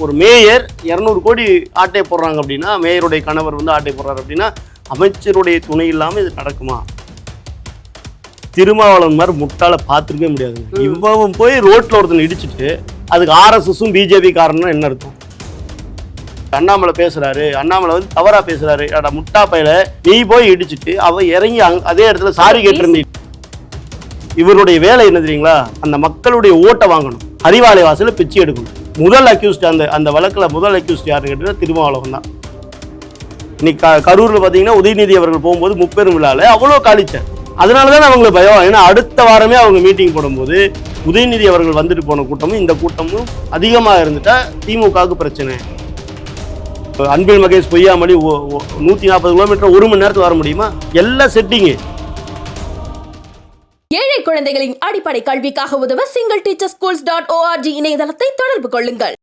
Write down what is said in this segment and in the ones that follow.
ஒரு மேயர் இரநூறு கோடி ஆட்டை போடுறாங்க அப்படின்னா மேயருடைய கணவர் வந்து ஆட்டை போடுறாரு அப்படின்னா அமைச்சருடைய துணை இல்லாமல் இது நடக்குமா? திருமாவளவன் மாதிரி முட்டாள பார்த்துருக்கவே முடியாதுங்க. இவன் போய் ரோட்ல ஒருத்தனை இடிச்சிட்டு அதுக்கு ஆர்எஸ்எஸும் பிஜேபி காரணம் என்ன அர்த்தம்? அண்ணாமலை பேசுறாரு அண்ணாமலை வந்து தவறா பேசுறாரு. அட முட்டா பையல நீ போய் இடிச்சிட்டு அவன் இறங்கி அங்க- அதே இடத்துல சாரி கேட்டிருந்தீ. இவருடைய வேலை என்ன தெரியுங்களா? அந்த மக்களுடைய ஓட்டை வாங்கணும். அறிவாலய வாசல்ல பிச்சை எடுக்கணும். முதல் அக்யூஸ்ட் அந்த அந்த வழக்கில் முதல் அக்யூஸ்ட் யாருன்னு கேட்டீங்கன்னா திருமாவளவன் தான். இன்னைக்கு க- கரூர்ல உதயநிதி அவர்கள் போகும்போது முப்பெரும் விழால அவ்வளோ காலிச்சார் அதனால தான் அவங்களுக்கு பயம். ஏன்னா அடுத்த வாரமே அவங்க மீட்டிங் போடும்போது உதயநிதி அவர்கள் வந்துட்டு போன கூட்டமும் இந்த கூட்டமும் அதிகமாக இருந்துட்டா திமுகவுக்கு பிரச்சனை. அன்பில் மகேஷ் பொய்யாமொழி நூற்றி நாற்பது கிலோமீட்டர் ஒரு மணி நேரத்துக்கு வர முடியுமா? எல்லாம் செட்டிங்கு ஏழை குழந்தைகளின் அடிப்படை கல்விக்காக உதவ single teacher schools dot ORG இணையதளத்தை தொடர்பு கொள்ளுங்கள்.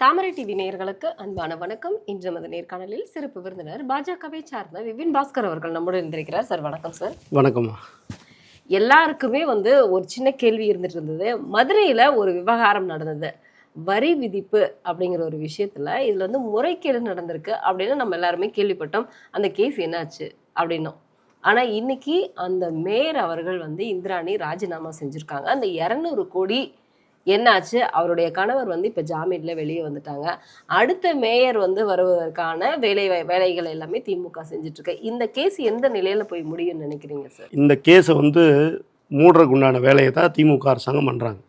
தாமரை டிவி நேயர்களுக்கு அன்பான வணக்கம். இன்று நமது நேர்காணலில் சிறப்பு விருந்தினர் பாஜகவை சார்ந்த விபின் பாஸ்கர் அவர்கள் நம்முடன் இருந்திருக்கிறார் சார் வணக்கம் சார். வணக்கம்மா. எல்லாருக்குமே வந்து ஒரு சின்ன கேள்வி இருந்துட்டு இருந்தது. மதுரையில் ஒரு விவகாரம் நடந்தது. வரி விதிப்பு அப்படிங்கிற ஒரு விஷயத்தில் இதில் வந்து முறைகேடு நடந்திருக்கு அப்படின்னு நம்ம எல்லாருமே கேள்விப்பட்டோம். அந்த கேஸ் என்னாச்சு அப்படின்னோம். ஆனால் இன்னைக்கு அந்த மேயர் அவர்கள் வந்து இந்திராணி ராஜினாமா செஞ்சுருக்காங்க. அந்த இரநூறு கோடி என்னாச்சு? அவருடைய கணவர் வந்து இப்ப ஜாமீன்ல வெளியே வந்துட்டாங்க. அடுத்த மேயர் வந்து வருவதற்கான வேலை வேலைகள் எல்லாமே திமுக செஞ்சுட்டு இருக்கு இந்த கேஸ் எந்த நிலையில போய் முடியும்னு நினைக்கிறீங்க சார் இந்த கேஸை வந்து மூடுறதுக்கு உண்டான வேலையை தான் திமுக அரசாங்கம் பண்ணுறாங்க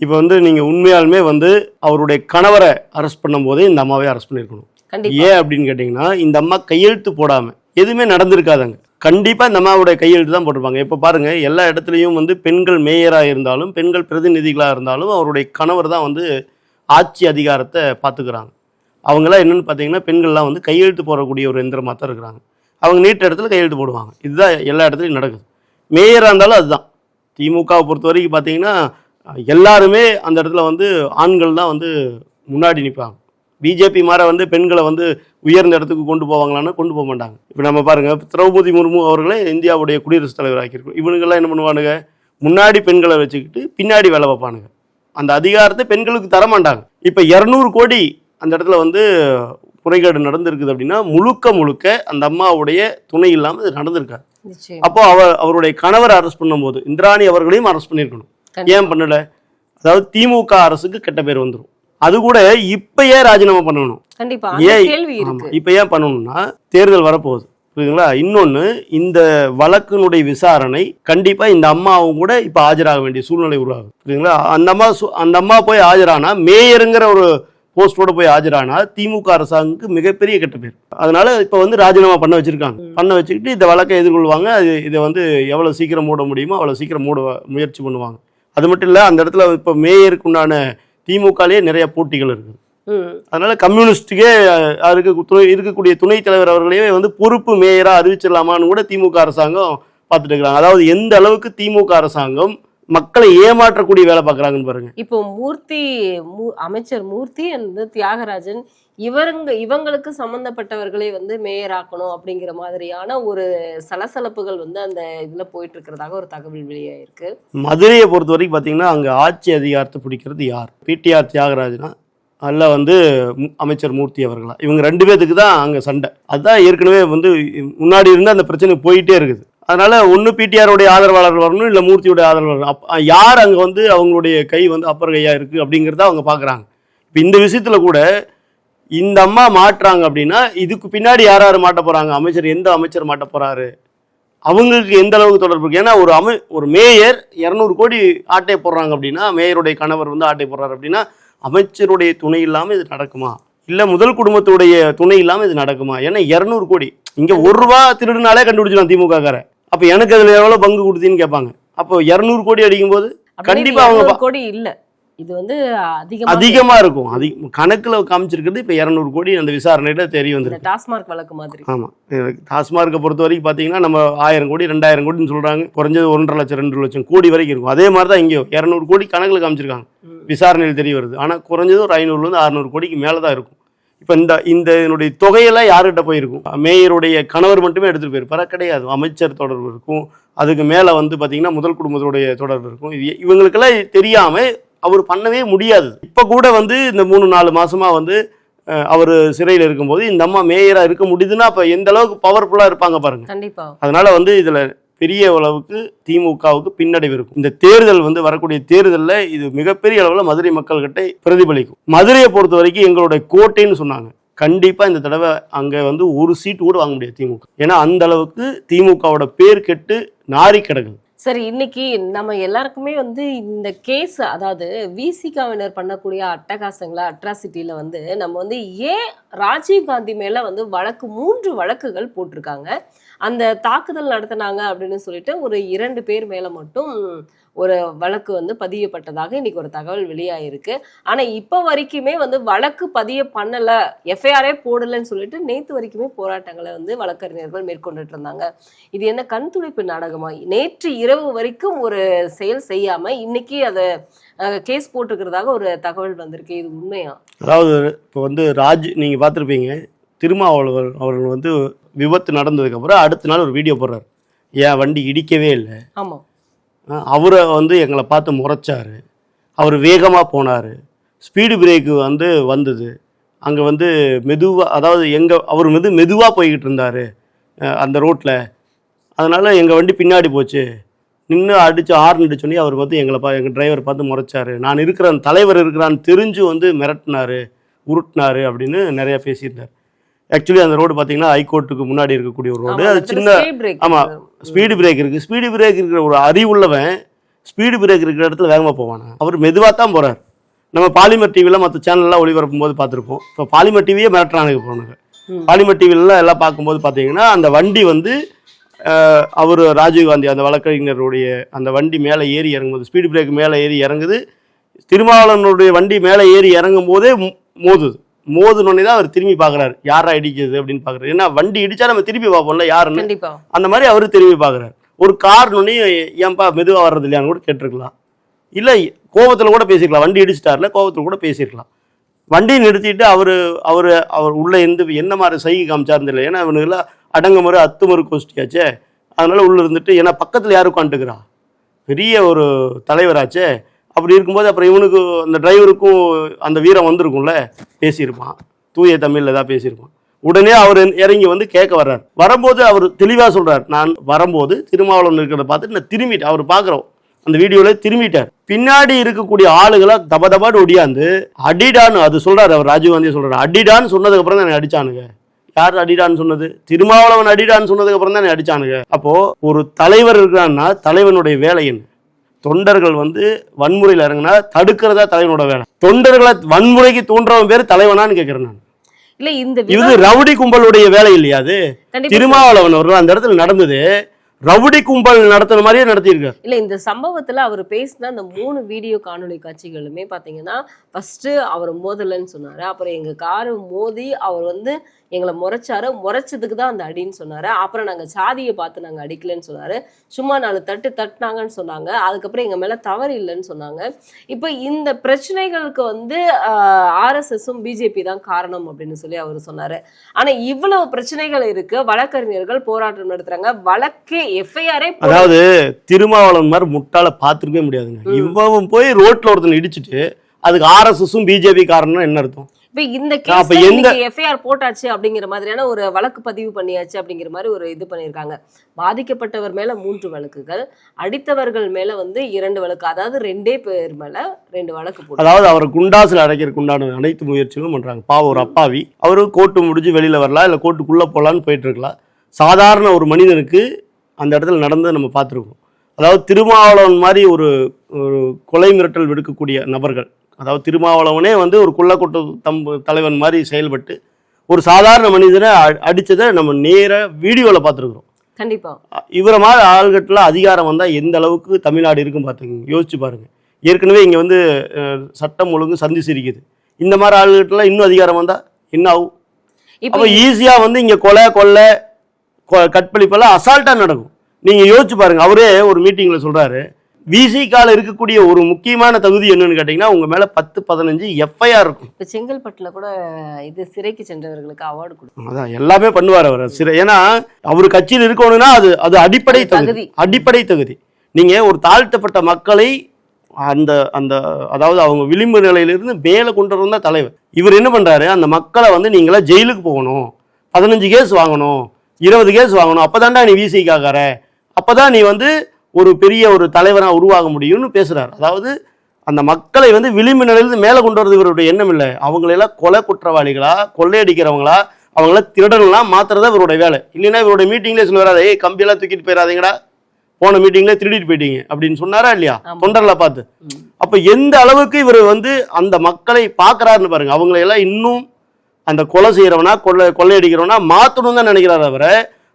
இப்போ வந்து நீங்கள் உண்மையாலுமே வந்து அவருடைய கணவரை அரெஸ்ட் பண்ணும்போதே இந்த அம்மாவை அரெஸ்ட் பண்ணியிருக்கணும் கண்டிப்பா. ஏன் அப்படின்னு கேட்டிங்கன்னா இந்த அம்மா கையெழுத்து போடாமல் எதுவுமே நடந்திருக்காதாங்க. கண்டிப்பாக இந்த அம்மாவுடைய கையெழுத்து தான் போட்டிருப்பாங்க. இப்போ பாருங்கள் எல்லா இடத்துலையும் வந்து பெண்கள் மேயராக இருந்தாலும் பெண்கள் பிரதிநிதிகளாக இருந்தாலும் அவருடைய கணவர் தான் வந்து ஆட்சி அதிகாரத்தை பார்த்துக்கிறாங்க. அவங்களாம் என்னென்னு பார்த்தீங்கன்னா பெண்கள்லாம் வந்து கையெழுத்து போடக்கூடிய ஒரு எந்திரமாக தான் இருக்கிறாங்க. அவங்க நீட்ட இடத்துல கையெழுத்து போடுவாங்க. இதுதான் எல்லா இடத்துலையும் நடக்குது. மேயராக இருந்தாலும் அதுதான். திமுகவை பொறுத்த வரைக்கும் பார்த்தீங்கன்னா எல்லாருமே அந்த இடத்துல வந்து ஆண்கள் தான் வந்து முன்னாடி நிற்பாங்க பிஜேபி மாற வந்து பெண்களை வந்து உயர்ந்த இடத்துக்கு கொண்டு போவாங்களான்னா கொண்டு போக மாட்டாங்க. இப்போ நம்ம பாருங்க திரௌபதி முர்மு அவர்களே இந்தியாவுடைய குடியரசுத் தலைவர் ஆக்கியிருக்கோம் இவனுங்கெல்லாம் என்ன பண்ணுவானுங்க? முன்னாடி பெண்களை வச்சுக்கிட்டு பின்னாடி வேலை வைப்பானுங்க அந்த அதிகாரத்தை பெண்களுக்கு தர மாட்டாங்க. இப்போ இரநூறு கோடி அந்த இடத்துல வந்து முறைகேடு நடந்திருக்குது அப்படின்னா முழுக்க முழுக்க அந்த அம்மாவுடைய துணை இல்லாமல் இது நடந்திருக்காது. அப்போ அவர் அவருடைய கணவர் அரெஸ்ட் பண்ணும்போது இந்திராணி அவர்களையும் அரெஸ்ட் பண்ணியிருக்கணும். ஏன் பண்ணல? அதாவது திமுக அரசுக்கு கெட்ட பேர் வந்துடும் அது கூட இப்ப ஏன் ராஜினாமா பண்ணணும். கண்டிப்பா ஏன் இப்ப ஏன் பண்ணணும்னா தேர்தல் வரப்போகுது புரியுதுங்களா? இன்னொன்னு இந்த வழக்கினுடைய விசாரணை கண்டிப்பா இந்த அம்மாவும் கூட இப்ப ஆஜராக வேண்டிய சூழ்நிலை உருவாகும் புரியுதுங்களா? அந்த அம்மா அந்த அம்மா போய் ஆஜரானா மேயருங்கிற ஒரு போஸ்டோட போய் ஆஜரானா திமுக அரசாங்கத்துக்கு மிகப்பெரிய கெட்ட பேர். அதனால இப்ப வந்து ராஜினாமா பண்ண வச்சிருக்காங்க. பண்ண வச்சுக்கிட்டு இந்த வழக்கை எதிர்கொள்வாங்க. அது இதை வந்து எவ்வளவு சீக்கிரம் மூட முடியுமோ அவ்வளவு சீக்கிரம் மூட முயற்சி பண்ணுவாங்க. அது மட்டும் இல்ல அந்த இடத்துல இப்ப மேயருக்கு உண்டான திமுகலயே நிறைய போட்டிகள் இருக்குது. அதனால கம்யூனிஸ்டுக்கே அதுக்கு துணை இருக்கக்கூடிய துணைத் தலைவர் அவர்களையே வந்து பொறுப்பு மேயரா அறிவிச்சிடலாமான்னு கூட திமுக அரசாங்கம் பார்த்துட்டு இருக்காங்க அதாவது எந்த அளவுக்கு திமுக அரசாங்கம் மக்களை ஏமாற்றக்கூடிய வேலை பார்க்கறாங்கன்னு பாருங்க. இப்போ மூர்த்தி அமைச்சர் மூர்த்தி அந்த தியாகராஜன் இவருங்க இவங்களுக்கு சம்பந்தப்பட்டவர்களை வந்து மேயர் ஆக்கணும் அப்படிங்கிற மாதிரியான ஒரு சலசலப்புகள் வந்து அந்த இதுல போயிட்டு இருக்கிறதாக ஒரு தகவல் வெளியாயிருக்கு. மதுரையை பொறுத்த வரைக்கும் பார்த்தீங்கன்னா அங்கே ஆட்சி அதிகாரத்தை பிடிக்கிறது யார்? பிடிஆர் தியாகராஜனா? அல்ல வந்து அமைச்சர் மூர்த்தி அவர்களா? இவங்க ரெண்டு பேத்துக்கு தான் அங்கே சண்டை. அதுதான் ஏற்கனவே வந்து முன்னாடி இருந்து அந்த பிரச்சனை போயிட்டே இருக்குது. அதனால ஒன்று பிடிஆருடைய ஆதரவாளர் வரணும் இல்லை மூர்த்தியுடைய ஆதரவாளர் அப் யார் அங்கே வந்து அவங்களுடைய கை வந்து அப்பர் கையாக இருக்குது அப்படிங்கிறத அவங்க பார்க்குறாங்க இப்போ இந்த விஷயத்தில் கூட இந்த அம்மா மாட்டுறாங்க அப்படின்னா இதுக்கு பின்னாடி யார் யார் மாட்ட போகிறாங்க அமைச்சர் எந்த அமைச்சர் மாட்ட போகிறாரு அவங்களுக்கு எந்த அளவுக்கு தொடர்பு இருக்கு? ஏன்னா ஒரு அமை ஒரு மேயர் இரநூறு கோடி ஆட்டை போடுறாங்க அப்படின்னா மேயருடைய கணவர் வந்து ஆட்டை போடுறாரு அப்படின்னா அமைச்சருடைய துணை இல்லாமல் இது நடக்குமா? இல்லை முதல் குடும்பத்துடைய துணை இல்லாமல் இது நடக்குமா? ஏன்னா இரநூறு கோடி. இங்கே ஒரு ரூபா திருடுனாலே கண்டுபிடிச்சிடும் திமுக காரை அப்போ எனக்கு அதில் எவ்வளோ பங்கு கொடுத்தீன்னு கேட்பாங்க. அப்போ இரநூறு கோடி அடிக்கும்போது கண்டிப்பா அவங்க 200 பா- கோடி இல்ல. இது வந்து அதிகமா அதிகமா இருக்கும். அதிக கணக்குல காமிச்சிருக்கிறது இப்ப இருநூறு கோடி அந்த விசாரணையில தெரிய வந்திருக்கு. டாஸ்மார்க் வழக்கு மாதிரி. ஆமா. டாஸ்மார்க்கை பொறுத்த வரைக்கும் பாத்தீங்கன்னா நம்ம ஆயிரம் கோடி ரெண்டாயிரம் கோடின்னு சொல்றாங்க. குறைஞ்சது ஒன்றரை லட்சம் ரெண்டு லட்சம் கோடி வரைக்கும் இருக்கும். அதே மாதிரி தான் இங்கேயும். இரநூறு கோடி கணக்குல காமிச்சிருக்காங்க. விசாரணையில் தெரிய வருது. ஆனா குறைஞ்சது ஒரு ஐநூறுலேருந்து அறுநூறு கோடிக்கு மேலே தான் இருக்கும். இப்போ இந்த இந்த இதனுடைய தொகையெல்லாம் யார்கிட்ட போயிருக்கும்? மேயருடைய கணவர் மட்டுமே எடுத்துட்டு போயிருப்பாரா. கிடையாது. அமைச்சர் தொடர்பு இருக்கும். அதுக்கு மேலே வந்து பார்த்தீங்கன்னா முதல் குடும்பத்துடைய தொடர்பு இருக்கும். இது இவங்களுக்கெல்லாம் தெரியாம அவர் பண்ணவே முடியாது. இப்போ கூட வந்து இந்த மூணு நாலு மாசமா வந்து அவர் சிறையில் இருக்கும்போது இந்த அம்மா மேயரா இருக்க முடியுதுன்னா அப்போ எந்த அளவுக்கு பவர்ஃபுல்லாக இருப்பாங்க பாருங்க. கண்டிப்பா. அதனால வந்து இதுல பெரிய அளவுக்கு திமுகவுக்கு பின்னடைவு இருக்கும். இந்த தேர்தல் வந்து வரக்கூடிய தேர்தலில் இது மிகப்பெரிய அளவில் மதுரை மக்கள்கிட்ட பிரதிபலிக்கும். மதுரையை பொறுத்த வரைக்கும் எங்களுடைய கோட்டைன்னு சொன்னாங்க. கண்டிப்பாக இந்த தடவை அங்கே வந்து ஒரு சீட்டு கூட வாங்க முடியாது திமுக. ஏன்னா அந்த அளவுக்கு திமுகவோட பேர் கெட்டு நாரி கிடக்குது. சரி இன்னைக்கு நம்ம எல்லாருக்குமே வந்து இந்த கேஸ் அதாவது விசிகாவினர் பண்ணக்கூடிய அட்டகாசங்களை அட்ராசிட்டியில வந்து நம்ம வந்து ஏன் ராஜீவ் காந்தி மேல வந்து வழக்கு மூன்று வழக்குகள் போட்டிருக்காங்க. அந்த தாக்குதல் நடத்தினாங்க அப்படின்னு சொல்லிட்டு ஒரு இரண்டு பேர் மேலே மட்டும் ஒரு வழக்கு வந்து பதியப்பட்டதாக இன்னைக்கு ஒரு தகவல் வெளியாயிருக்கு. ஆனா இப்போ வரைக்குமே வந்து வழக்கு பதிய பண்ணல எஃப்ஐஆரே போடலன்னு சொல்லிட்டு நேத்து வரைக்குமே போராட்டங்களை வந்து வழக்கறிஞர்கள் மேற்கொண்டுட்டு இருந்தாங்க இது என்ன கண் துடைப்பு நாடகமா? நேற்று இரவு வரைக்கும் ஒரு செயல் செய்யாம இன்னைக்கு அதை கேஸ் போட்டுக்கிறதாக ஒரு தகவல் வந்திருக்கு. இது உண்மையா? அதாவது இப்போ வந்து ராஜ் நீங்க பார்த்துருப்பீங்க திருமாவளவர் அவர்கள் வந்து விபத்து நடந்ததுக்கு அப்புறம் அடுத்த நாள் ஒரு வீடியோ போடுறாரு. என் வண்டி இடிக்கவே இல்லை? ஆமா. அவரை வந்து எங்களை பார்த்து முறைச்சாரு. அவர் வேகமாக போனார். ஸ்பீடு பிரேக்கு வந்து வந்தது. அங்கே வந்து மெதுவாக அதாவது எங்கள் அவர் வந்து மெதுவாக போய்கிட்டு இருந்தார் அந்த ரோட்டில் அதனால் எங்கள் வண்டி பின்னாடி போச்சு. நின்று அடித்து ஹார்ன் அடிச்சோன்னே அவர் பார்த்து எங்களை பா எங்கள் டிரைவர் பார்த்து முறைச்சாரு. நான் இருக்கிறேன் தலைவர் இருக்கிறான்னு தெரிஞ்சு வந்து மிரட்டினாரு உருட்டினாரு அப்படின்னு நிறையா பேசியிருந்தார். ஆக்சுவலி அந்த ரோடு பார்த்தீங்கன்னா ஹைகோர்ட்டுக்கு முன்னாடி இருக்கக்கூடிய ஒரு ரோடு அது சின்ன speed break ஆமா. இருக்கு. ஸ்பீடு பிரேக் இருக்கு. ஸ்பீடு பிரேக் இருக்கிற ஒரு அறிவுள்ளவன் ஸ்பீடு பிரேக் இருக்கிற இடத்துல வேகமாக போவானா? அவர் மெதுவாக தான் போறார். நம்ம பாலிமர் டிவியில் மற்ற சேனல்லாம் ஒளிபரப்பும் போது பார்த்துருப்போம். இப்போ பாலிமர் டிவியே மிரட்டுறானுங்க போனாங்க. பாலிமர் டிவிலலாம் எல்லாம் பார்க்கும்போது பார்த்தீங்கன்னா அந்த வண்டி வந்து அவர் ராஜீவ்காந்தி அந்த வழக்கறிஞருடைய அந்த வண்டி மேலே ஏறி இறங்கும்போது ஸ்பீடு பிரேக் மேலே ஏறி இறங்குது. திருமாவளவனுடைய வண்டி மேலே ஏறி இறங்கும் போதே மோதுது. மோதுனோடனே தான் அவர் திரும்பி பார்க்குறாரு. யாரா இடிக்குது அப்படின்னு பார்க்குறாரு. ஏன்னா வண்டி இடிச்சா நம்ம திருப்பி பார்ப்போம்ல யாருன்னு? அந்த மாதிரி அவரு திரும்பி பார்க்குறாரு. ஒரு கார் நுனி ஏன்பா மெதுவாக வர்றது இல்லையான்னு கூட கேட்டிருக்கலாம். இல்லை கோவத்தில் கூட பேசியிருக்கலாம் வண்டி இடிச்சிட்டார்ல கோவத்தில் கூட பேசியிருக்கலாம் வண்டியை நிறுத்திட்டு அவர் அவர் அவர் உள்ளே இருந்து என்ன மாதிரி சைகை காமிச்சாருன்னு தெரியல. ஏன்னா இவனுக்குலாம் அடங்குமுறை அத்துமுறை கோஷ்டியாச்சே. அதனால உள்ள இருந்துட்டு ஏன்னா பக்கத்தில் யாரும் உட்காந்துக்கிறா பெரிய ஒரு தலைவராச்சே. அப்படி இருக்கும்போது அப்புறம் இவனுக்கு அந்த டிரைவருக்கும் அந்த வீரம் வந்திருக்கும்ல பேசியிருப்பான். தூய தமிழில் ஏதாவது பேசியிருப்பான். உடனே அவர் இறங்கி வந்து கேட்க வர்றார். வரும்போது அவர் தெளிவாக சொல்கிறார் நான் வரும்போது திருமாவளவன் இருக்கிறத பார்த்துட்டு நான் திரும்பிட்டேன். அவர் பார்க்குறோம். அந்த வீடியோவில் திரும்பிட்டார். பின்னாடி இருக்கக்கூடிய ஆளுகளை தப தபாடு ஒடியாந்து அடிடான்னு அது சொல்கிறார் அவர் ராஜீவ்காந்தி சொல்கிறார் அடிடான்னு சொன்னதுக்கப்புறம் தான் என்னை அடிச்சானுங்க. யார் அடிடான்னு சொன்னது? திருமாவளவன் அடிடான்னு சொன்னதுக்கப்புறம் தான் என்னை அடிச்சானுங்க. அப்போது ஒரு தலைவர் இருக்கிறான்னா தலைவனுடைய வேலை என்ன? தொண்டர்கள் வந்து வன்முறையில் இறங்குனா தடுக்கிறதா தலைவனோட வேலை. தொண்டர்களை வன்முறைக்கு தூண்டுறவன் பேர் தலைவனான்னு கேட்கிறேன் நான். இல்ல இந்த இது ரவுடி கும்பலுடைய வேலை இல்லையா அது? திருமாவளவன் அவர்கள் அந்த இடத்துல நடந்தது. ரவுடி கும்பல் நடத்துன மாதிரியே நடத்தியிருக்காரு. இல்ல இந்த சம்பவத்துல அவர் பேசின அந்த மூணு வீடியோ காணொளி காட்சிகளுமே பாத்தீங்கன்னா ஃபர்ஸ்ட் அவர் மோதலன்னு சொன்னாரு. அப்புறம் எங்க காரு மோதி அவர் வந்து எங்களை முறைச்சாரு முறைச்சதுக்கு தான் அந்த அடின்னு சொன்னாரு. அப்புறம் நாங்க சாதியை பார்த்து நாங்க அடிக்கலன்னு சொன்னாரு. சும்மா நாலு தட்டு தட்டினாங்கன்னு சொன்னாங்க. அதுக்கப்புறம் எங்க மேல தவறு இல்லைன்னு சொன்னாங்க. இப்போ இந்த பிரச்சனைகளுக்கு வந்து ஆர்எஸ்எஸும் பிஜேபி தான் காரணம் அப்படின்னு சொல்லி அவர் சொன்னாரு. ஆனா இவ்வளவு பிரச்சனைகள் இருக்கு. வழக்கறிஞர்கள் போராட்டம் நடத்துறாங்க. வழக்கே எஃப்ஐஆரே அதாவது திருமாவளவன் மாதிரி முட்டாள பார்த்துருக்கவே முடியாதுங்க. இவன் போய் ரோட்ல ஒருத்தனை இடிச்சிட்டு அதுக்கு ஆர்எஸ்எஸும் பிஜேபி காரணம் என்ன அர்த்தம்? இப்ப இந்த கேஸ் எந்த- எஃப்ஐஆர் போட்டாச்சு அப்படிங்கிற மாதிரியான ஒரு வழக்கு பதிவு பண்ணியாச்சு அப்படிங்கிற மாதிரி ஒரு இது பண்ணியிருக்காங்க. பாதிக்கப்பட்டவர் மேல மூன்று வழக்குகள் அடித்தவர்கள் மேல வந்து இரண்டு வழக்கு அதாவது ரெண்டே பேர் மேல ரெண்டு வழக்கு போட்டு அதாவது அவரை குண்டாசுல அடைக்கிறதுக்கு உண்டான அனைத்து முயற்சிகளும் பண்றாங்க. பாவம் ஒரு அப்பாவி. அவரு கோர்ட்டு முடிஞ்சு வெளியில வரலாம் இல்ல கோர்ட்டுக்குள்ள போலான்னு போயிட்டு இருக்கலாம் சாதாரண ஒரு மனிதனுக்கு அந்த இடத்துல நடந்ததை நம்ம பார்த்துருக்கோம். அதாவது திருமாவளவன் மாதிரி ஒரு ஒரு கொலை மிரட்டல் விடுக்கக்கூடிய நபர்கள் அதாவது திருமாவளவனே வந்து ஒரு குள்ளக்கொட்டு தம்பு தலைவன் மாதிரி செயல்பட்டு ஒரு சாதாரண மனிதனை அ- அடிச்சதை நம்ம நேரா வீடியோவில் பார்த்துருக்குறோம். கண்டிப்பா. இவரை மாதிரி ஆள்கட்டில் அதிகாரம் வந்தால் எந்த அளவுக்கு தமிழ்நாடு இருக்கும் பார்த்துங்க யோசிச்சு பாருங்க. ஏற்கனவே இங்கே வந்து சட்டம் ஒழுங்கு சந்தி சிரிக்குது. இந்த மாதிரி ஆளுகிட்டலாம் இன்னும் அதிகாரம் வந்தா என்ன ஆகும்? இப்போ அப்போ ஈஸியாக வந்து இங்கே கொலை கொள்ளை கற்பழிப்பெல்லாம் அசால்ட்டாக நடக்கும். நீங்கள் யோசிச்சு பாருங்க. அவரே ஒரு மீட்டிங்கில் சொல்கிறாரு விசிகால இருக்கக்கூடிய ஒரு முக்கியமான தகுதி என்னன்னு கேட்டிங்கன்னா உங்கள் மேலே பத்து பதினஞ்சு எஃப்ஐஆர் இருக்கும். இப்போ செங்கல்பட்டுல கூட இது சிறைக்கு சென்றவர்களுக்கு அவார்டு கொடுக்கும். அதான் எல்லாமே பண்ணுவார் அவர். சில ஏன்னா அவர் கட்சியில் இருக்கணும்னா அது அது அடிப்படை தகுதி. அடிப்படை தகுதி. நீங்க ஒரு தாழ்த்தப்பட்ட மக்களை அந்த அந்த அதாவது அவங்க விளிம்பு நிலையிலிருந்து மேலே கொண்டு வந்த தலைவர். இவர் என்ன பண்றாரு? அந்த மக்களை வந்து நீங்களா ஜெயிலுக்கு போகணும். பதினஞ்சு கேஸ் வாங்கணும். இருபது கேஸ் வாங்கணும். அப்பதான்டா நீ விசிக்காக்கார அப்பதான் நீ வந்து ஒரு பெரிய ஒரு தலைவரா உருவாக முடியும்னு பேசுறாரு. அதாவது அந்த மக்களை வந்து விளிம்பு நிலையிலிருந்து மேலே கொண்டு வரது இவருடைய எண்ணம் இல்லை. அவங்களெல்லாம் கொலை குற்றவாளிகளா கொள்ளையடிக்கிறவங்களா அவங்கள திருடன்லாம் மாத்துறதா இவருடைய வேலை. இல்லைன்னா இவருடைய மீட்டிங்லேயே சொல்லுவாரு ஏய் கம்பியெல்லாம் தூக்கிட்டு போயிடாதீங்கடா. போன மீட்டிங்ல திருடிட்டு போயிட்டீங்க. அப்படின்னு சொன்னாரா இல்லையா. தொண்டர்ல பார்த்து. அப்ப எந்த அளவுக்கு இவர் வந்து அந்த மக்களை பார்க்கறாருன்னு பாருங்க. அவங்களை எல்லாம் இன்னும் அந்த கொலை செய்யறவனா கொள்ளை கொள்ளையடிக்கிறவனா மாத்தணும் தான் நினைக்கிறாரு அவரை.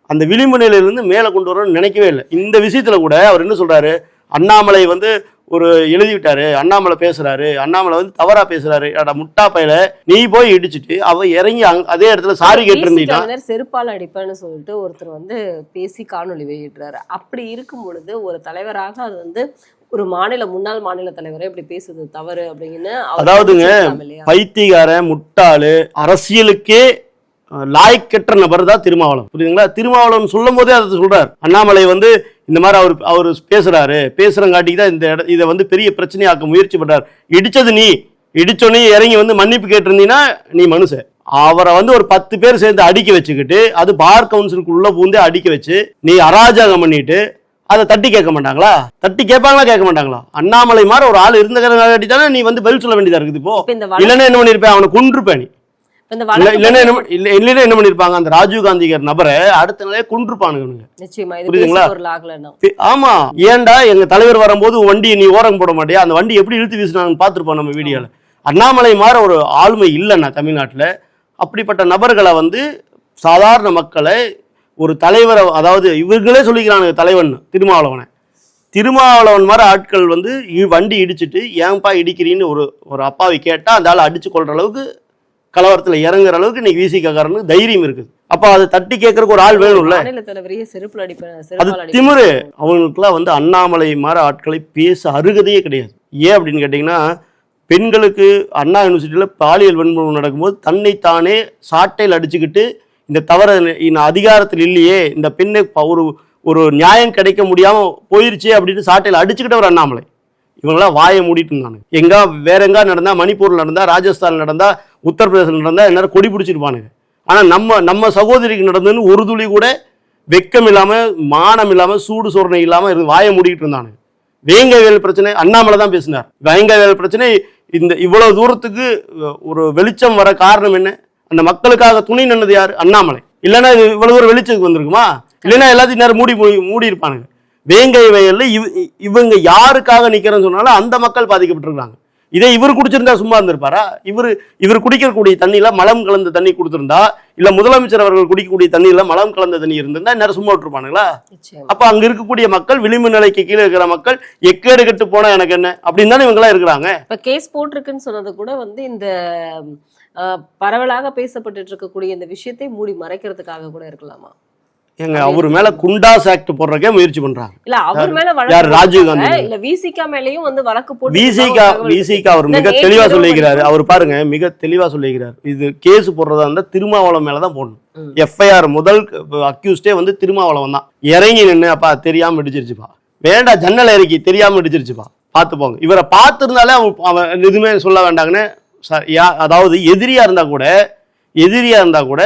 அந்த விளிம்பு நிலையிலிருந்து மேலே கொண்டு வரணும்னு நினைக்கவே இல்லை. இந்த விஷயத்துல கூட அவர் என்ன சொல்றாரு? அண்ணாமலை வந்து ஒரு எழுதி விட்டாரு அண்ணாமலை பேசுறாரு. அண்ணாமலை வந்து தவறா பேசுறாரு. அட முட்டா பையல நீ போய் இடிச்சிட்டு அவ இறங்கி அங்க- அதே இடத்துல சாரி கேட்டிருந்தீங்கன்னா செருப்பால் அடிப்பேன்னு சொல்லிட்டு ஒருத்தர் வந்து பேசி காணொளி வெளியிடுறாரு. அப்படி இருக்கும் பொழுது ஒரு தலைவராக அது வந்து ஒரு மாநில முன்னாள் மாநில தலைவரே இப்படி பேசுறது தவறு அப்படின்னு அதாவதுங்க? பைத்தியக்காரன் முட்டாளு அரசியலுக்கே லாய்க்கற்ற நபர் தான் திருமாவளவன். புரியுதுங்களா? திருமாவளவன் சொல்லும் போதே அதை சொல்றார். அண்ணாமலை வந்து இந்த மாதிரி அவர் அவர் பேசுறாரு. பேசுறங்காட்டிக்கு தான் இந்த இட இதை வந்து பெரிய பிரச்சனையாக்க முயற்சி பண்றாரு. இடிச்சது நீ. இடிச்சோடனே இறங்கி வந்து மன்னிப்பு கேட்டிருந்தீங்கன்னா நீ மனுஷன் அவரை வந்து ஒரு பத்து பேர் சேர்ந்து அடிக்க வச்சுக்கிட்டு அது பார் கவுன்சிலுக்கு உள்ள பூந்து அடிக்க வச்சு நீ அராஜகம் பண்ணிட்டு அதை தட்டி கேட்க மாட்டாங்களா? தட்டி கேட்பாங்களா கேட்க மாட்டாங்களா? அண்ணாமலை மாதிரி ஒரு ஆள் இருந்தங்கிறங்காட்டி தானே நீ வந்து பதில் சொல்ல வேண்டியதா இருக்குது இப்போ? இல்லைன்னா என்ன பண்ணிருப்பேன் அவனை கொன்றுப்பேன் நீ. இல்லைன்னா என்ன பண்ணிருப்பாங்க? அந்த ராஜீவ் காந்திகர் நபரை அடுத்த நாளே கொன்றுப்பானுங்க புரியுதுங்களா? ஆமா. ஏன்டா எங்க தலைவர் வரும்போது வண்டியை நீ ஓரம் போட மாட்டியா? அந்த வண்டி எப்படி இழுத்து வீசினாங்கன்னு பார்த்துருப்போம் நம்ம வீடியோல. அண்ணாமலை மாதிரி ஒரு ஆளுமை இல்லைண்ணா தமிழ்நாட்டுல. அப்படிப்பட்ட நபர்களை வந்து சாதாரண மக்களை ஒரு தலைவரை அதாவது இவர்களே சொல்லிக்கிறானுங்க தலைவன் திருமாவளவனை. திருமாவளவன் மாதிரி ஆட்கள் வந்து வண்டி இடிச்சிட்டு ஏன்பா இடிக்கிறீன்னு ஒரு ஒரு அப்பாவை கேட்டா அந்த ஆளை அடிச்சு கொள்ற அளவுக்கு கலவரத்துல இறங்குற அளவுக்கு இன்னைக்கு விசிகாரனுக்கு தைரியம் இருக்குது. அப்ப அதை தட்டி கேட்கறதுக்கு ஒரு ஆள் வேணும்ல? அது திமிரு. அவங்களுக்குலாம் வந்து அண்ணாமலை மாதிரி ஆட்களை பேச அருகதையே கிடையாது. ஏன் அப்படின்னு கேட்டிங்கன்னா பெண்களுக்கு அண்ணா யூனிவர்சிட்டியில் பாலியல் வன்முறை நடக்கும்போது தன்னைத்தானே சாட்டையில் அடிச்சுக்கிட்டு இந்த தவற இந்த அதிகாரத்தில் இல்லையே இந்த பெண்ணை ஒரு ஒரு நியாயம் கிடைக்க முடியாமல் போயிருச்சே அப்படின்னு சாட்டையில் அடிச்சுக்கிட்ட ஒரு அண்ணாமலை. இவங்களாம் வாயை மூடிட்டு இருந்தானுங்க. எங்க வேற எங்கா நடந்தா மணிப்பூர்ல நடந்தா ராஜஸ்தான் நடந்தா உத்தரப்பிரதேசம் நடந்தால் எல்லாரும் கொடி பிடிச்சிருப்பானுங்க. ஆனால் நம்ம நம்ம சகோதரிக்கு நடந்ததுன்னு ஒரு துளி கூட வெக்கம் இல்லாமல் மானம் இல்லாமல் சூடு சோரணை இல்லாமல் இருந்து வாயை மூடிக்கிட்டு இருந்தானுங்க. வேங்கை வேல் பிரச்சனை அண்ணாமலை தான் பேசினார். வேங்கை வேல் பிரச்சனை இந்த இவ்வளவு தூரத்துக்கு ஒரு வெளிச்சம் வர காரணம் என்ன? அந்த மக்களுக்காக துணி நின்னது யார்? அண்ணாமலை. இல்லைன்னா இது இவ்வளவு தூரம் வெளிச்சத்துக்கு வந்திருக்குமா? இல்லைன்னா எல்லாத்தையும் நேரம் மூடி மூடி மூடி இருப்பானுங்க வேங்கை வயலில் இவ இவங்க யாருக்காக நிற்கிறேன்னு சொன்னாலும் அந்த மக்கள் பாதிக்கப்பட்டிருக்காங்க இதே இவர் குடிச்சிருந்தா சும்மா இருந்திருப்பாரா? இவர் இவர் குடிக்கக்கூடிய தண்ணியில மலம் கலந்த தண்ணி கொடுத்திருந்தா இல்ல முதலமைச்சர் அவர்கள் குடிக்கக்கூடிய தண்ணியில மலம் கலந்த தண்ணி இருந்திருந்தா நேரம் சும்மா விட்டுருப்பானுங்களா? அப்ப அங்க இருக்கக்கூடிய மக்கள் விளிம்பு நிலைக்கு கீழே இருக்கிற மக்கள் எக்கேடு கெட்டு போனா எனக்கு என்ன? அப்படின்னு தானே இவங்க எல்லாம் இருக்கிறாங்க. இப்ப கேஸ் போட்டிருக்குன்னு சொன்னது கூட வந்து இந்த பரவலாக பேசப்பட்டு இருக்கக்கூடிய இந்த விஷயத்தை மூடி மறைக்கிறதுக்காக கூட இருக்கலாமா? எங்க அவர் மேல குண்டாஸ் ஆக்ட் போடுறக்கே முயற்சி பண்றாங்க இல்ல அவர் மேல யார்? ராஜீவ். காந்தி இல்ல விசிகா மேலயும் வந்து வழக்கு போட்டு விசிகா விசிகா அவர் மிக தெளிவா சொல்லிக்கிறாரு. அவர் பாருங்க மிக தெளிவா சொல்லிக்கிறார். இது கேஸ் போடுறதா இருந்தா திருமாவளவன் மேலதான் போடணும். எஃப்ஐஆர் முதல் அக்யூஸ்டே வந்து திருமாவளவன் தான். இறங்கி நின்று அப்பா தெரியாம இடிச்சிருச்சுப்பா. வேண்டாம் ஜன்னல் இறக்கி தெரியாம இடிச்சிருச்சுப்பா. பார்த்து போங்க. இவரை பார்த்துருந்தாலே அவன் எதுவுமே சொல்ல வேண்டாங்கன்னு அதாவது எதிரியா இருந்தா கூட எதிரியா இருந்தா கூட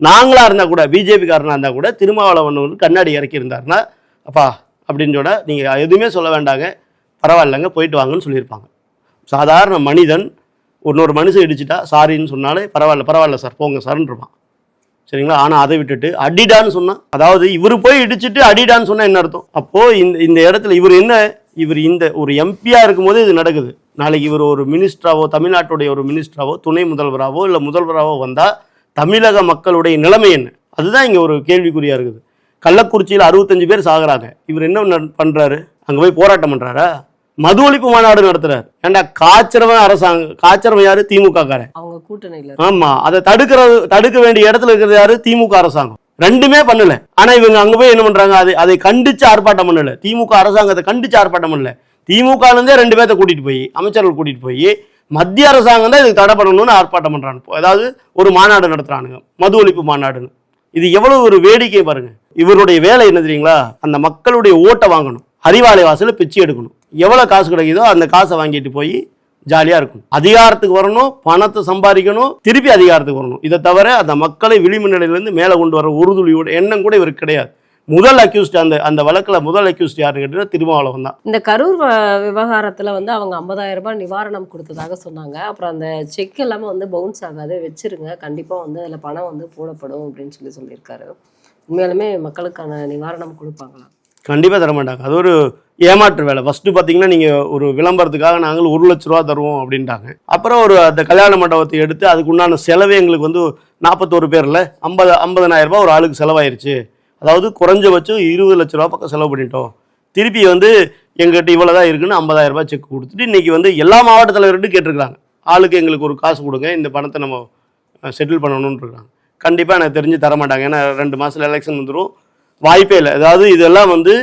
நாங்களாக இருந்தால் கூட பிஜேபிக்காரனாக இருந்தால் கூட திருமாவளவன் வந்து கண்ணாடி இறக்கி அப்பா அப்படின்னு சொன்னா நீங்கள் எதுவுமே சொல்ல வேண்டாங்க. பரவாயில்லைங்க போயிட்டு வாங்கன்னு சொல்லியிருப்பாங்க. சாதாரண மனிதன் இன்னொரு மனுஷன் இடிச்சிட்டா சாரின்னு சொன்னாலே பரவாயில்ல பரவாயில்ல சார் போங்க சார்ன்னு சரிங்களா? ஆனால் அதை விட்டுட்டு அடிடான்னு சொன்னால் அதாவது இவர் போய் இடிச்சிட்டு அடிடான்னு சொன்னால் என்ன அர்த்தம்? அப்போது இந்த இந்த இடத்துல இவர் என்ன இவர் இந்த ஒரு எம்பியாக இருக்கும்போது இது நடக்குது. நாளைக்கு இவர் ஒரு மினிஸ்டராவோ தமிழ்நாட்டுடைய ஒரு மினிஸ்டராவோ துணை முதல்வராகவோ இல்லை முதல்வராகவோ வந்தால் தமிழக மக்களுடைய நிலைமை என்ன? அதுதான் இங்க ஒரு கேள்விக்குறியா இருக்குது. கள்ளக்குறிச்சியில் அறுபத்தஞ்சு பேர் சாகுறாங்க. இவர் என்ன பண்றாரு? அங்க போய் போராட்டம் பண்றாரா? மது ஒழிப்பு மாநாடு நடத்துறாரு. ஏன்டா காய்ச்சறவன் அரசாங்கம் காய்ச்சறவன் யாரு? திமுக காரன் அவங்க கூட்டணியில ஆமா. அதை தடுக்கிறது தடுக்க வேண்டிய இடத்துல இருக்கிறது யாரு? திமுக அரசாங்கம். ரெண்டுமே பண்ணல. ஆனா இவங்க அங்க போய் என்ன பண்றாங்க? அதை அதை கண்டிச்சு ஆர்ப்பாட்டம் பண்ணல. திமுக அரசாங்கத்தை கண்டிச்சு ஆர்ப்பாட்டம் பண்ணல. திமுக இருந்தே ரெண்டு பேர்த்த கூட்டிட்டு போய் அமைச்சர்கள் கூட்டிட்டு போய் மத்திய அரசாங்கம் தான் இதுக்கு தடை பண்ணணும்னு ஆர்ப்பாட்டம் பண்றாங்க. அதாவது ஒரு மாநாடு நடத்துகிறானுங்க மது ஒழிப்பு மாநாடுன்னு. இது எவ்வளோ ஒரு வேடிக்கை பாருங்க. இவருடைய வேலை என்ன தெரியுங்களா? அந்த மக்களுடைய ஓட்டை வாங்கணும். அறிவாலை வாசலில் பிச்சை எடுக்கணும். எவ்வளோ காசு கிடைக்குதோ அந்த காசை வாங்கிட்டு போய் ஜாலியாக இருக்கும் அதிகாரத்துக்கு வரணும் பணத்தை சம்பாதிக்கணும் திருப்பி அதிகாரத்துக்கு வரணும். இதை தவிர அந்த மக்களை விளிம்பு நிலையிலேருந்து மேலே கொண்டு வர உறுதுளியோட எண்ணம் கூட இவருக்கு கிடையாது. முதல் அக்யூஸ்ட் அந்த அந்த வழக்குல முதல் அக்யூஸ்ட் யாருன்னு கேட்டீங்கன்னா திருமாவளவன் தான். இந்த கரூர் விவகாரத்துல வந்து அவங்க 50000 ரூபாய் நிவாரணம் கொடுத்ததாக சொன்னாங்க. அப்புறம் அந்த செக் எல்லாமே வந்து பவுன்ஸ் ஆகாது வச்சிருங்க. கண்டிப்பா வந்து அதுல பணம் வந்து போடப்படும் அப்படின்னு சொல்லி சொல்லியிருக்காரு. உண்மையாலுமே மக்களுக்கான நிவாரணம் கொடுப்பாங்களா? கண்டிப்பாக தர மாட்டாங்க. அது ஒரு ஏமாற்று வேலை. ஃபர்ஸ்ட் பார்த்தீங்கன்னா நீங்கள் ஒரு விளம்பரத்துக்காக நாங்கள் ஒரு லட்ச ரூபா தருவோம் அப்படின்ட்டாங்க அப்புறம் ஒரு அந்த கல்யாண மண்டபத்தை எடுத்து அதுக்கு உண்டான செலவே எங்களுக்கு வந்து நாற்பத்தோரு பேரில் ஐம்பது ஐம்பதனாயிரம் ரூபாய் ஒரு ஆளுக்கு செலவாயிருச்சு. அதாவது குறைஞ்சபட்சம் இருபது லட்ச ரூபா பக்கம் செலவு பண்ணிட்டோம். திருப்பி வந்து எங்ககிட்ட இவ்வளோ தான் இருக்குன்னு ஐம்பதாயிரம் ரூபாய் செக் கொடுத்துட்டு இன்றைக்கி வந்து எல்லா மாவட்ட தலைவர்கிட்டும் கேட்டிருக்காங்க ஆளுக்கு எங்களுக்கு ஒரு காசு கொடுங்க இந்த பணத்தை நம்ம செட்டில் பண்ணணும்னு இருக்காங்க கண்டிப்பாக எனக்கு தெரிஞ்சு தர மாட்டாங்க. ஏன்னா ரெண்டு மாதத்தில் எலெக்ஷன் வந்துடும் வாய்ப்பே இல்லை. அதாவது இதெல்லாம் வந்து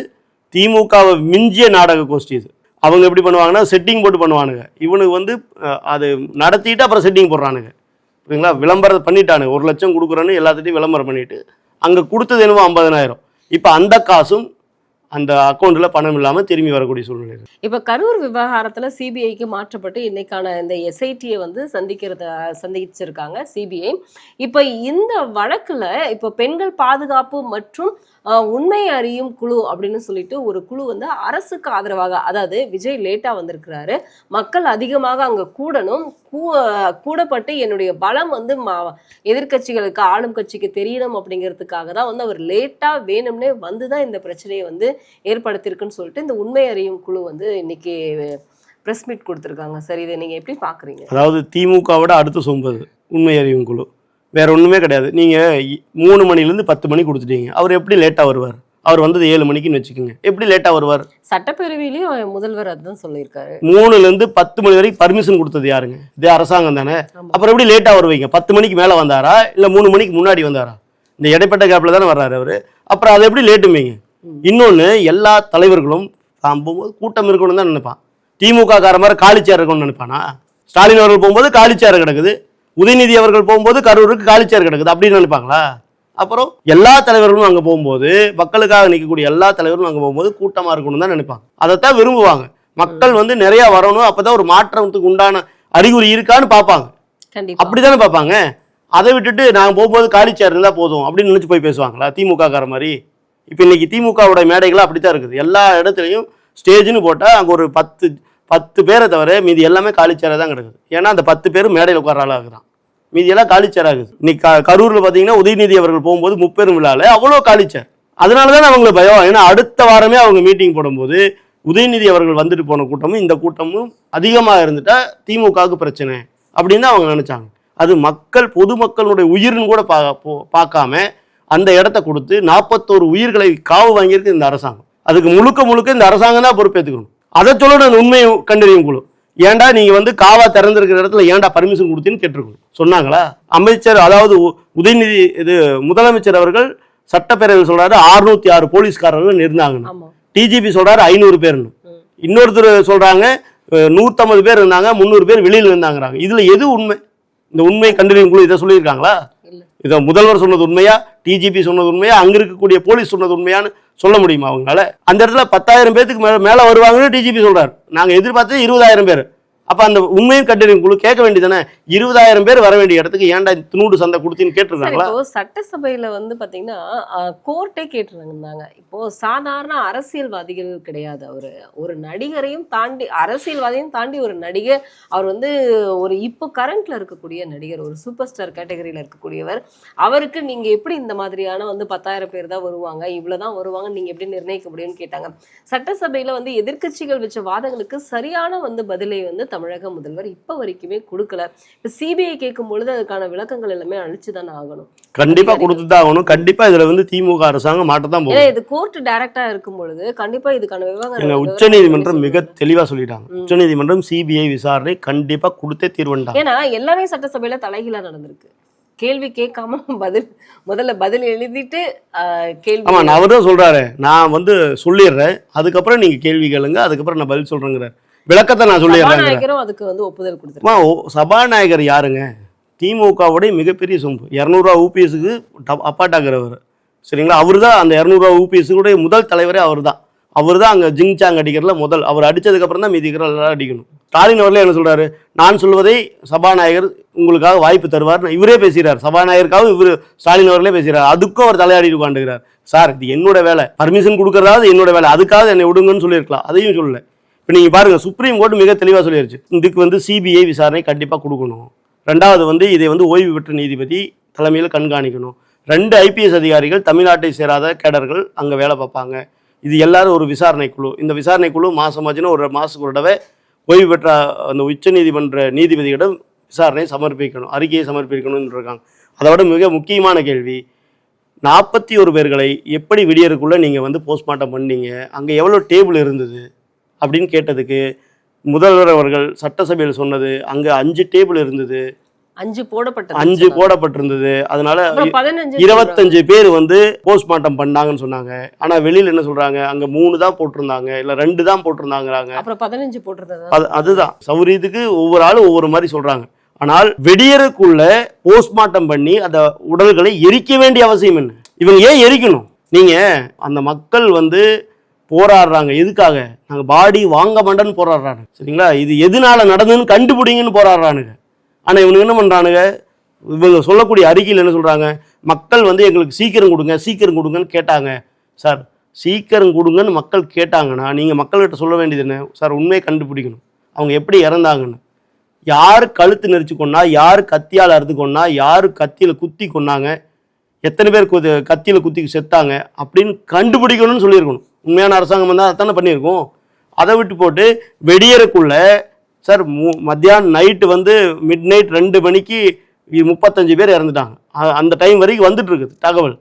திமுகவை மிஞ்சிய நாடக கோஷ்டி இது. அவங்க எப்படி பண்ணுவாங்கன்னா செட்டிங் போட்டு பண்ணுவானுங்க. இவனுக்கு வந்து அது நடத்திட்டு அப்புறம் செட்டிங் போடுறானுங்க. ஓகேங்களா விளம்பரம் பண்ணிட்டானுங்க. ஒரு லட்சம் கொடுக்குறேன்னு எல்லாத்துட்டையும் விளம்பரம் பண்ணிவிட்டு அங்கே கொடுத்தது என்னவோ ஐம்பதனாயிரம் இப்போ அந்த காசும் அந்த அக்கௌண்ட்டில் பணம் இல்லாமல் திரும்பி வரக்கூடிய சூழ்நிலை. இப்போ இப்ப கரூர் விவகாரத்துல சிபிஐக்கு மாற்றப்பட்டு இன்னைக்கான இந்த எஸ்ஐடியை வந்து சந்திக்கிறத சந்திச்சிருக்காங்க சிபிஐ இப்ப இந்த வழக்குல இப்ப பெண்கள் பாதுகாப்பு மற்றும் உண்மை அறியும் குழு அப்படின்னு சொல்லிட்டு ஒரு குழு வந்து அரசுக்கு ஆதரவாக அதாவது விஜய் லேட்டா வந்திருக்கிறாரு. மக்கள் அதிகமாக அங்க கூடணும். கூ- கூடப்பட்டு என்னுடைய பலம் வந்து எதிர்கட்சிகளுக்கு எதிர்க்கட்சிகளுக்கு ஆளும் கட்சிக்கு தெரியணும் அப்படிங்கிறதுக்காக தான் வந்து அவர் லேட்டா வேணும்னே வந்து தான் இந்த பிரச்சனையை வந்து ஏற்படுத்தியிருக்குன்னு சொல்லிட்டு இந்த உண்மை அறியும் குழு வந்து இன்னைக்கு ப்ரெஸ் மீட் கொடுத்துருக்காங்க. சரி இதை நீங்க எப்படி பாக்குறீங்க? அதாவது திமுகவோட அடுத்து சொம்பது உண்மை அறியும் குழு. வேற ஒன்றுமே கிடையாது. நீங்கள் மூணு மணிலேருந்து பத்து மணி கொடுத்துட்டீங்க. அவர் எப்படி லேட்டாக வருவார்? அவர் வந்தது ஏழு மணிக்குன்னு வச்சுக்கோங்க. எப்படி லேட்டாக வருவார்? சட்டப்பேரவையிலயும் முதல்வர் அதுதான் சொல்லியிருக்காரு. மூணுலேருந்து பத்து மணி வரைக்கும் பர்மிஷன் கொடுத்தது யாருங்க? இதே அரசாங்கம் தானே. அப்புறம் எப்படி லேட்டாக வருவீங்க? பத்து மணிக்கு மேலே வந்தாரா? இல்லை மூணு மணிக்கு முன்னாடி வந்தாரா? இந்த இடைப்பட்ட கேப்பில் தானே வர்றாரு அவர். அப்புறம் அதை எப்படி லேட்டுமீங்க. இன்னொன்று எல்லா தலைவர்களும் தான் போகும்போது கூட்டம் இருக்கணும்னு தான் நினைப்பான். திமுக கார மாதிரி காலிச்சேர் இருக்கணும்னு நினைப்பானா? ஸ்டாலின் அவர்கள் போகும்போது காலிச்சேர் கிடக்குது. உதயநிதி அவர்கள் போகும்போது கரூருக்கு காலிச்சேர் கிடக்குது. அப்படின்னு நினைப்பாங்களா? அப்புறம் எல்லா தலைவர்களும் அங்கே போகும்போது மக்களுக்காக நிற்கக்கூடிய எல்லா தலைவர்களும் அங்கே போகும்போது கூட்டமாக இருக்கணும் தான் நினைப்பாங்க. அதைத்தான் விரும்புவாங்க. மக்கள் வந்து நிறைய வரணும் அப்பதான் ஒரு மாற்றத்துக்கு உண்டான அறிகுறி இருக்கான்னு பார்ப்பாங்க. அப்படிதானே பார்ப்பாங்க? அதை விட்டுட்டு நான் போகும்போது காலிச்சேர் இருந்தால் போதும் அப்படின்னு நினச்சி போய் பேசுவாங்களா? திமுக கார மாதிரி. இப்போ இன்னைக்கு திமுகவோட மேடைகள் அப்படித்தான் இருக்குது. எல்லா இடத்துலையும் ஸ்டேஜ்னு போட்டால் அங்கே ஒரு பத்து பத்து பேரை தவிர மீதி எல்லாமே காலிச்சேராக தான் கிடக்குது. ஏன்னா அந்த பத்து பேரும் மேடையில் உட்கார ஆளாக தான் மீதி எல்லாம் காலிச்சேர் ஆகுது இன்னைக்கு க கரூரில் பார்த்தீங்கன்னா உதயநிதி அவர்கள் போகும்போது முப்பெரும் விழாவில் அவ்வளோ காலிச்சேர் அதனால தான் அவங்களுக்கு பயம். ஏன்னா அடுத்த வாரமே அவங்க மீட்டிங் போடும்போது உதயநிதி அவர்கள் வந்துட்டு போன கூட்டமும் இந்த கூட்டமும் அதிகமாக இருந்துட்டா திமுகவுக்கு பிரச்சனை அப்படின்னு அவங்க நினைச்சாங்க. அது மக்கள் பொதுமக்களுடைய உயிர்னு கூட பா பார்க்காம அந்த இடத்த கொடுத்து நாற்பத்தோரு உயிர்களை காவு வாங்கியிருக்கு இந்த அரசாங்கம். அதுக்கு முழுக்க முழுக்க இந்த அரசாங்கம் தான் பொறுப்பேற்றுக்கணும் அதை சொல்லணும் அந்த உண்மையை கண்டறியும் குழு. ஏன்டா நீங்க வந்து காவா திறந்திருக்கிற இடத்துல ஏன்டா பர்மிஷன் கொடுத்தீன்னு கேட்டிருக்கணும். சொன்னாங்களா? அமைச்சர் அதாவது உதயநிதி இது முதலமைச்சர் அவர்கள் சட்டப்பேரவையில் சொல்றாரு 606 ஆறு போலீஸ்காரர்கள் இருந்தாங்கன்னு டிஜிபி சொல்றாரு ஐநூறு பேர்னு. இன்னொருத்தர் சொல்றாங்க அஹ், நூத்தம்பது பேர் இருந்தாங்க முந்நூறு பேர் வெளியில் இருந்தாங்கிறாங்க. இதுல எது உண்மை? இந்த உண்மை கண்டறியும் குழு இதை சொல்லியிருக்காங்களா? இதை முதல்வர் சொன்னது உண்மையா? டிஜிபி சொன்னது உண்மையா? அங்க இருக்கக்கூடிய போலீஸ் சொன்னது உண்மையான்னு சொல்ல முடியுமா அவங்களால? அந்த இடத்துல பத்தாயிரம் பேத்துக்கு மேல மேல வருவாங்கன்னு டிஜிபி சொல்றாரு. நாங்க எதிர்பார்த்தது இருபதாயிரம் பேர். அப்போ அந்த உண்மையும் கண்டறியும். குழு கேட்க வேண்டியதானே இருபதாயிரம் பேர் வர வேண்டிய இடத்துக்கு ஏன்டா துணூடு சந்தை கொடுத்துன்னு கேட்டிருக்காங்களா? சட்டசபையில் சட்டசபையில வந்து பாத்தீங்கன்னா கோர்ட்டே கேட்டுருந்தாங்க. இப்போ சாதாரண அரசியல்வாதிகள் கிடையாது அவரு. ஒரு நடிகரையும் தாண்டி அரசியல்வாதியும் தாண்டி ஒரு நடிகர் அவர் வந்து ஒரு இப்போ கரண்ட்ல இருக்கக்கூடிய நடிகர் ஒரு சூப்பர் ஸ்டார் கேட்டகரியில இருக்கக்கூடியவர். அவருக்கு நீங்க எப்படி இந்த மாதிரியான வந்து பத்தாயிரம் பேர் தான் வருவாங்க? இவ்வளவுதான் வருவாங்க நீங்க எப்படி நிர்ணயிக்க முடியும்னு கேட்டாங்க. சட்டசபையில வந்து எதிர்க்கட்சிகள் வச்ச வாதங்களுக்கு சரியான வந்து பதிலை வந்து தமிழக முதல்வர் இப்ப வரைக்குமே கொடுக்கல. இப்ப சிபிஐ கேட்கும் பொழுது அதுக்கான விளக்கங்கள் எல்லாமே அழிச்சு தானே ஆகணும். கண்டிப்பா கொடுத்து தான் ஆகணும். கண்டிப்பா இதுல வந்து திமுக அரசாங்கம் மாட்டத்தான் ஏன்னா போகும் இது கோர்ட் டைரக்டா இருக்கும் பொழுது கண்டிப்பா இதுக்கான விவகாரம் உச்ச நீதிமன்றம் மிக தெளிவா சொல்லிட்டாங்க. உச்ச நீதிமன்றம் சிபிஐ விசாரணை கண்டிப்பா கொடுத்தே தீர்வுண்டாங்க ஏன்னா எல்லாமே சட்டசபையில தலைகீழா நடந்திருக்கு. கேள்வி கேட்காம பதில் முதல்ல பதில் எழுதிட்டு கேள்வி ஆமா நான் அவர் தான் சொல்றாரு. நான் வந்து சொல்லிடுறேன். அதுக்கப்புறம் நீங்க கேள்வி கேளுங்க. அதுக்கப்புறம் நான் பதில் சொல்றேங்கிறார். விளக்கத்தை நான் சொல்லிடுறேன். அதுக்கு வந்து ஒப்புதல் ஓ- சபாநாயகர் யாருங்க? திமுகவுடைய மிகப்பெரிய சொம்பு. இரநூறுவா ஊபிஎஸ்க்கு அப்பாட்டாகிறவர் சரிங்களா? அவர் தான் அந்த இரநூறுவா ஊபிஎஸ்க்குடைய முதல் தலைவரே அவர் தான் அவர் தான் அங்கே ஜிங் சாங் அடிக்கிறதுல முதல். அவர் அடிச்சதுக்கப்புறம் தான் மீதி எல்லாரும் அடிக்கணும். ஸ்டாலின் அவர்களே என்ன சொல்றாரு? நான் சொல்வதை சபாநாயகர் உங்களுக்காக வாய்ப்பு தருவார் இவரே பேசுகிறார் சபாநாயகருக்காக இவர் ஸ்டாலின் அவர்களே பேசுகிறார் அதுக்கும் அவர் தலையாடி உட்காந்துக்கிறார் சார் இது என்னோட வேலை. பர்மிஷன் கொடுக்கறதாவது என்னோட வேலை. அதுக்காக என்னை விடுங்கன்னு சொல்லியிருக்கலாம். அதையும் சொல்லல. இப்போ நீங்கள் பாருங்கள் சுப்ரீம் கோர்ட் மிக தெளிவாக சொல்லிருச்சு. இதுக்கு வந்து சிபிஐ விசாரணை கண்டிப்பாக கொடுக்கணும். ரெண்டாவது வந்து இதை வந்து ஓய்வு பெற்ற நீதிபதி தலைமையில் கண்காணிக்கணும். ரெண்டு ஐபிஎஸ் அதிகாரிகள் தமிழ்நாட்டை சேராத கேடர்கள் அங்கே வேலை பார்ப்பாங்க. இது எல்லாரும் ஒரு விசாரணை குழு. இந்த விசாரணை குழு மாதமாச்சுன்னா ஒரு மாதத்துக்கு ஒரு தடவை ஓய்வு பெற்ற அந்த உச்ச நீதிமன்ற நீதிபதியிடம் விசாரணை சமர்ப்பிக்கணும். அறிக்கையை சமர்ப்பிக்கணும்னு இருக்காங்க அதோட மிக முக்கியமான கேள்வி நாற்பத்தி ஒரு பேர்களை எப்படி விடியறக்குள்ளே நீங்கள் வந்து போஸ்ட்மார்ட்டம் பண்ணீங்க? அங்கே எவ்வளோ டேபிள் இருந்தது? அப்படின்னு கேட்டதுக்கு முதல்வர் அவர்கள் சட்டசபையில் சொன்னது அங்கே அஞ்சு டேபிள் இருந்தது. அஞ்சு போடப்பட்டது. அஞ்சு போடப்பட்டிருந்தது. அதனால இருபத்தஞ்சு பேர் வந்து போஸ்ட்மார்ட்டம் பண்ணாங்கன்னு சொன்னாங்க. ஆனா வெளியில என்ன சொல்றாங்க? அங்க மூணு தான் போட்டிருந்தாங்க இல்ல ரெண்டு தான் போட்டிருந்தாங்கிறாங்க. அப்புறம் பதினஞ்சு போட்டிருந்தது. அது அதுதான். சௌரியத்துக்கு ஒவ்வொரு ஆளும் ஒவ்வொரு மாதிரி சொல்றாங்க. ஆனால் வெடியறக்குள்ள போஸ்ட்மார்ட்டம் பண்ணி அந்த உடல்களை எரிக்க வேண்டிய அவசியம் என்ன? இவங்க ஏன் எரிக்கணும்? நீங்க அந்த மக்கள் வந்து போராடுறாங்க. எதுக்காக? நாங்கள் பாடி வாங்க மாட்டேன்னு போராடுறாங்க சரிங்களா? இது எதனால நடந்ததுன்னு கண்டுபிடிங்கன்னு போராடுறானுங்க. ஆனால் இவனுங்க என்ன பண்ணுறானுங்க இவங்க சொல்லக்கூடிய அறிக்கையில் என்ன சொல்கிறாங்க மக்கள் வந்து எங்களுக்கு சீக்கிரம் கொடுங்க சீக்கிரம் கொடுங்கன்னு கேட்டாங்க. சார் சீக்கிரம் கொடுங்கன்னு மக்கள் கேட்டாங்கன்னா நீங்கள் மக்கள்கிட்ட சொல்ல வேண்டியது என்ன? சார் உண்மையை கண்டுபிடிக்கணும். அவங்க எப்படி இறந்தாங்கன்னு. யார் கழுத்து நெரிச்சு கொண்டா யார் கத்தியால் அறுத்து கொண்டா யார் கத்தியில் குத்தி கொண்டாங்க எத்தனை பேர் கத்தியில் குத்தி செத்தாங்க அப்படின்னு கண்டுபிடிக்கணும்னு சொல்லியிருக்கணும். உண்மையான அரசாங்கம் வந்தால் அதானே பண்ணியிருக்கோம். அதை விட்டு போட்டு வெடியறக்குள்ள சார் மு மத்தியானம் நைட்டு வந்து மிட் நைட் ரெண்டு மணிக்கு முப்பத்தஞ்சு பேர் இறந்துட்டாங்க. அந்த டைம் வரைக்கும் வந்துட்டு இருக்குது தகவல்.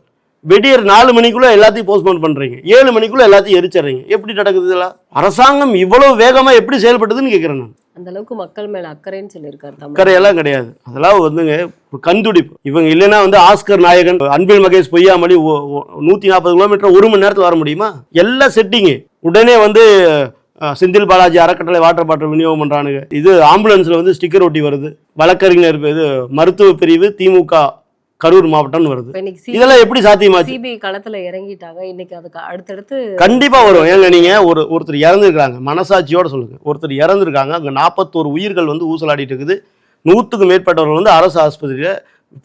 வெடியர் நாலு மணிக்குள்ளே எல்லாத்தையும் போஸ்ட்போன் பண்ணுறீங்க ஏழு மணிக்குள்ளே எல்லாத்தையும் எரிச்சிடுறீங்க. எப்படி நடக்குது இதெல்லாம்? அரசாங்கம் இவ்வளோ வேகமாக எப்படி செயல்பட்டதுன்னு கேட்குறேன் நான். அந்த அளவுக்கு மக்கள் மேல அக்கறைன்னு சொல்லியிருக்காரு அக்கறை அக்கறையெல்லாம் கிடையாது. அதெல்லாம் வந்துங்க ஒரு கண்துடிப்பு இவங்க இல்லைன்னா வந்து ஆஸ்கர் நாயகன் அன்பில் மகேஷ் பொய்யாமலி நூத்தி நாற்பது கிலோமீட்டர் ஒரு மணி நேரத்தில் வர முடியுமா? எல்லாம் செட்டிங்கு உடனே வந்து செந்தில் பாலாஜி அறக்கட்டளை வாட்டர் பாட்டில் விநியோகம் பண்ணுறானுங்க இது ஆம்புலன்ஸில் வந்து ஸ்டிக்கர் ஒட்டி வருது. வழக்கறிஞர் இது மருத்துவ பிரிவு திமுக கரூர் மாவட்டம்னு வருது. இதெல்லாம் எப்படி சாத்தியமாச்சு? சிபிஐ களத்துல இறங்கிட்டாங்க. இன்னைக்கு அதுக்கு அடுத்தடுத்து கண்டிப்பா வரும். ஏங்க நீங்க ஒரு ஒருத்தர் இறந்துருக்காங்க மனசாட்சியோட சொல்லுங்க. ஒருத்தர் இறந்துருக்காங்க. அங்க நாற்பத்தோரு உயிர்கள் வந்து ஊசலாடிட்டு இருக்குது. நூற்றுக்கும் மேற்பட்டவர்கள் வந்து அரசு ஆஸ்பத்திரியில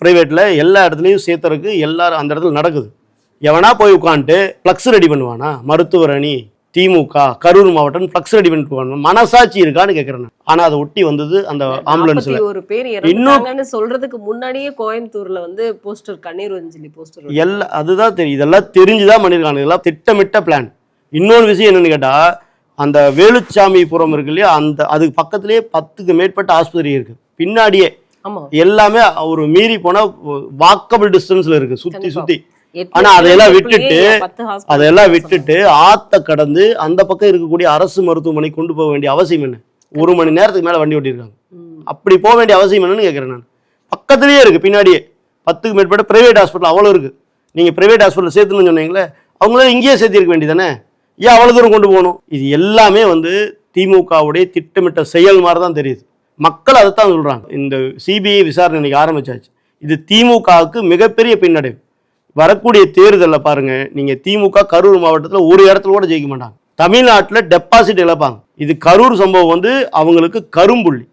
பிரைவேட்ல எல்லா இடத்துலையும் சேர்த்துறதுக்கு எல்லாரும் அந்த இடத்துல நடக்குது. எவனா போய் உட்காந்துட்டு ஃப்ளக்ஸ் ரெடி பண்ணுவானா? மருத்துவர் அணி திமுக கரூர் மாவட்டம் ஃப்ளக்ஸ் ரெடி போவாங்க மனசாட்சி இருக்கான்னு கேட்குறேன். ஆனா அதை ஒட்டி வந்தது அந்த ஆம்புலன்ஸ்ல ஒரு பேர் இறந்தாங்கன்னு சொல்றதுக்கு முன்னாடியே கோயம்புத்தூர்ல வந்து போஸ்டர் கண்ணீர் அஞ்சலி போஸ்டர் எல்லாம் அதுதான் தெரியும் இதெல்லாம் தெரிஞ்சுதான் பண்ணியிருக்காங்க இதெல்லாம் திட்டமிட்ட பிளான் இன்னொரு விஷயம் என்னன்னு கேட்டா அந்த வேலுச்சாமிபுரம் இருக்கு இல்லையா அந்த அதுக்கு பக்கத்துலேயே பத்துக்கு மேற்பட்ட ஆஸ்பத்திரி இருக்கு. பின்னாடியே எல்லாமே ஒரு மீறி போனா வாக்கபிள் டிஸ்டன்ஸ்ல இருக்கு. சுத்தி. சுத்தி. ஆனா அதையெல்லாம் விட்டுட்டு, சொன்னாங்க. விட்டுட்டு ஆத்த கடந்து அந்த பக்கம் இருக்கக்கூடிய அரசு மருத்துவமனை கொண்டு போக வேண்டிய அவசியம் என்ன? ஒரு மணி நேரத்துக்கு மேல வண்டி ஓட்டியிருக்காங்க. ம். அப்படி போக வேண்டிய அவசியம் என்னன்னு கேட்குறேன் நான். பக்கத்துலேயே இருக்கு பின்னாடியே. பத்துக்கு மேற்பட்ட பிரைவேட் ஹாஸ்பிட்டல் அவ்வளோ இருக்கு. நீங்கள் பிரைவேட் ஹாஸ்பிட்டல் சேர்த்துன்னு சொன்னீங்களே அவங்களும் இங்கேயே சேர்த்திருக்க வேண்டியதானே ஏன் அவ்வளோ தூரம் கொண்டு போகணும்? இது எல்லாமே வந்து திமுகவுடைய திட்டமிட்ட செயல் மாதிரி தான் தெரியுது. மக்கள் அதைத்தான் சொல்றாங்க. இந்த சிபிஐ விசாரணை இன்னைக்கு ஆரம்பிச்சாச்சு. இது திமுகவுக்கு மிகப்பெரிய பின்னடைவு. வரக்கூடிய தேர்தலில் பாருங்க நீங்க திமுக கரூர் மாவட்டத்தில் ஒரு இடத்துல கூட ஜெயிக்க மாட்டாங்க. தமிழ்நாட்டில் டெபாசிட் இழப்பாங்க. இது கரூர் சம்பவம் வந்து அவங்களுக்கு கரும்புள்ளி.